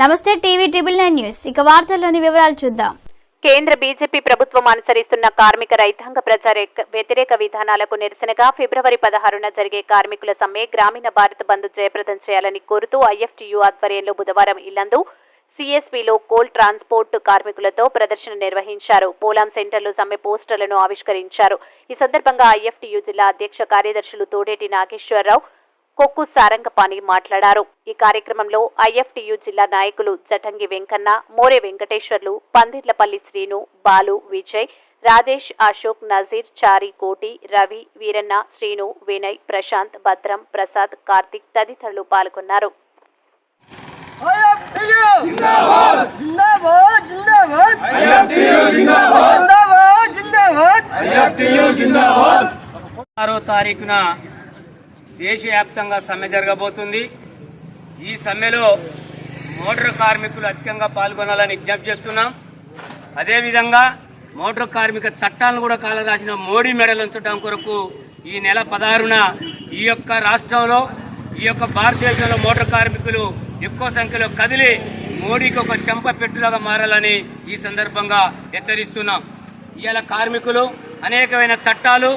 నమస్తే TV triple nine news. ఇక వార్తల్లోని వివరాలు చూద్దాం. కేంద్ర బీజేపీ ప్రభుత్వం అనుసరిస్తున్న కార్మిక రైతాంగ ప్రచార వ్యతిరేక విధానాలకు నిరసనగా ఫిబ్రవరి పదహారున జరిగే కార్మికుల సమ్మె గ్రామీణ భారత్ బంద్ జయప్రదం చేయాలని కోరుతూ ఐఎఫ్టియు ఆధ్వర్యంలో బుధవారం ఇల్లందు సిఎస్పిలో కోల్ ట్రాన్స్పోర్ట్ కార్మికులతో ప్రదర్శన నిర్వహించారు. పోలాం సెంటర్లో సమ్మె పోస్టర్లను ఆవిష్కరించారు. ఈ సందర్భంగా ఐఎఫ్టియు జిల్లా అధ్యక్ష కార్యదర్శులు తోడేటి నాగేశ్వరరావు కొక్కు సారంగపాణి మాట్లాడారు. ఈ కార్యక్రమంలో ఐఎఫ్టియు జిల్లా నాయకులు జటంగి వెంకన్న మోరే వెంకటేశ్వర్లు పందిర్లపల్లి శ్రీను బాలు విజయ్ రాజేష్ అశోక్ నజీర్ చారి కోటి రవి వీరన్న శ్రీను వినయ్ ప్రశాంత్ భద్రం ప్రసాద్ కార్తిక్ తదితరులు పాల్గొన్నారు. జిందాబాద్ జిందాబాద్. జిందాబాద్ జిందాబాద్. ఆరో తారీఖున దేశవ్యాప్తంగా సమ్మె జరగబోతుంది. ఈ సమ్మెలో మోటార్ కార్మికులు అధికంగా పాల్గొనాలని విజ్ఞప్తి చేస్తున్నాం. అదేవిధంగా మోటార్ కార్మిక చట్టాలను కూడా కాలరాసిన మోడీ మెడలు ఉంచడం కొరకు ఈ నెల పదహారున ఈ యొక్క రాష్ట్రంలో ఈ యొక్క భారతదేశంలో మోటార్ కార్మికులు ఎక్కువ సంఖ్యలో కదిలి మోడీకి ఒక చెంప పెట్టులాగా మారాలని ఈ సందర్భంగా హెచ్చరిస్తున్నాం. ఇవాళ కార్మికులు అనేకమైన చట్టాలు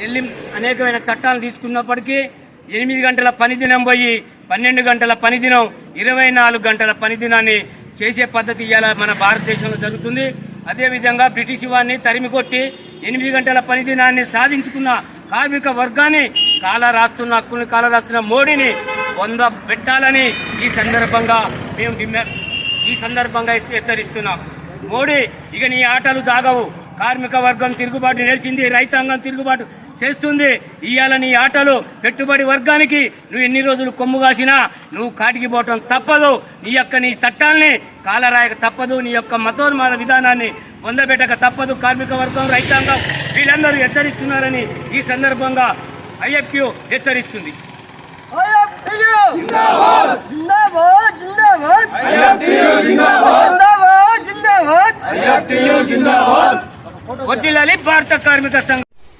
ఢిల్లీ అనేకమైన చట్టాలు తీసుకున్నప్పటికీ ఎనిమిది గంటల పని దినం పోయి పన్నెండు గంటల పని దినం ఇరవై నాలుగు గంటల పని దినాన్ని చేసే పద్ధతి ఇవాళ మన భారతదేశంలో జరుగుతుంది. అదేవిధంగా బ్రిటిష్ వారిని తరిమి కొట్టి ఎనిమిది గంటల పని దినాన్ని సాధించుకున్న కార్మిక వర్గాన్ని కాల రాస్తున్న కాలరాస్తున్న రాస్తున్న మోడీని వంద పెట్టాలని ఈ సందర్భంగా మేము డిమాండ్ ఈ సందర్భంగా హెచ్చరిస్తున్నాం. మోడీ ఇక నీ ఆటలు తాగవు. కార్మిక వర్గం తిరుగుబాటు నేర్చింది రైతాంగం తిరుగుబాటు. చేస్తుంది. ఇవాళ నీ ఆటలు పెట్టుబడి వర్గానికి నువ్వు ఎన్ని రోజులు కొమ్ము కాసినా నువ్వు కాటికి పోవటం తప్పదు. నీ యొక్క నీ చట్టాల్ని కాలరాయక తప్పదు. నీ యొక్క మతోన్మాద విధానాన్ని పొందబెట్టక తప్పదు. కార్మిక వర్గం రైతాంగం వీళ్ళందరూ హెచ్చరిస్తున్నారని ఈ సందర్భంగా ఐఎఫ్క్యూ హెచ్చరిస్తుంది. జిందాబాద్! జిందాబాద్! జిందాబాద్! జిందాబాద్! వడ్డీలాలి భారత కార్మిక సంఘం.